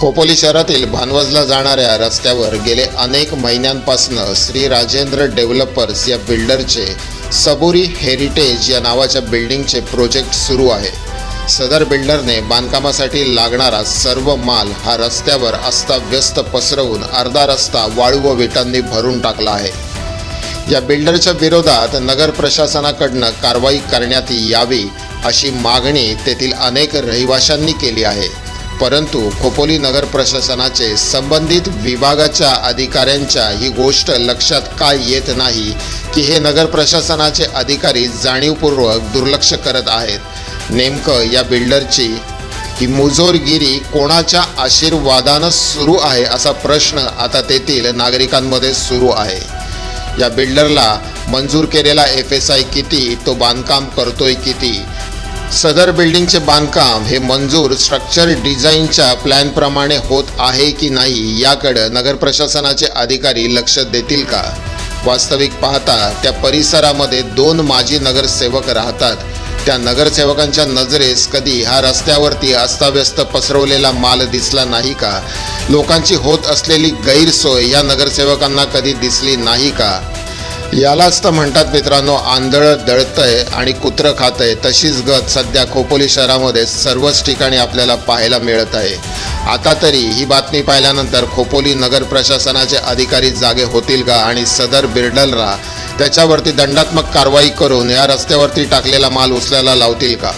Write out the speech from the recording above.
खोपोली शहरातील भानवजला जाणाऱ्या रस्त्यावर गेले अनेक महिन्यांपासून श्री राजेंद्र डेव्हलपर्स या बिल्डरचे सबुरी हेरिटेज या नावाच्या बिल्डिंगचे प्रोजेक्ट सुरू आहे. सदर बिल्डरने बांधकामासाठी लागणारा सर्व माल हा रस्त्यावर अस्ताव्यस्त पसरवून अर्धा रस्ता वाळू व विटांनी भरून टाकला आहे. या बिल्डरच्या विरोधात नगर प्रशासनाकडनं कारवाई करण्यात यावी अशी मागणी तेथील अनेक रहिवाशांनी केली आहे. परंतु खोपोली नगर प्रशासनाचे संबंधित विभागाच्या अधिकाऱ्यांच्या ही गोष्ट लक्षात का येत नाही की हे नगर प्रशासनाचे अधिकारी जाणीवपूर्वक दुर्लक्ष करत आहेत. नेमकं या बिल्डरची ही मुजोरगिरी कोणाच्या आशीर्वादानं सुरू आहे असा प्रश्न आता तेथील नागरिकांमध्ये सुरू आहे. या बिल्डरला मंजूर केलेला एफ एस आय किती तो बांधकाम करतोय किती सदर बिल्डिंगचे बांधकाम हे मंजूर स्ट्रक्चर डिझाईनच्या प्लॅनप्रमाणे होत आहे की नाही याकडं नगर प्रशासनाचे अधिकारी लक्ष देतील का? वास्तविक पाहता त्या परिसरामध्ये दोन माजी नगरसेवक राहतात. त्या नगरसेवकांच्या नजरेस कधी हा रस्त्यावरती अस्ताव्यस्त पसरवलेला माल दिसला नाही का? लोकांची होत असलेली गैरसोय या नगरसेवकांना कधी दिसली नाही का? यालाच तर म्हणतात मित्रांनो आंधळ दळतंय आणि कुत्रं खातंय. तशीच गत सध्या खोपोली शहरामध्ये सर्वच ठिकाणी आपल्याला पाहायला मिळत आहे. आता तरी ही बातमी पाहिल्यानंतर खोपोली नगर प्रशासनाचे अधिकारी जागे होतील का आणि सदर बिर्डलरा त्याच्यावरती दंडात्मक कारवाई करून या रस्त्यावरती टाकलेला माल उचलायला लावतील का?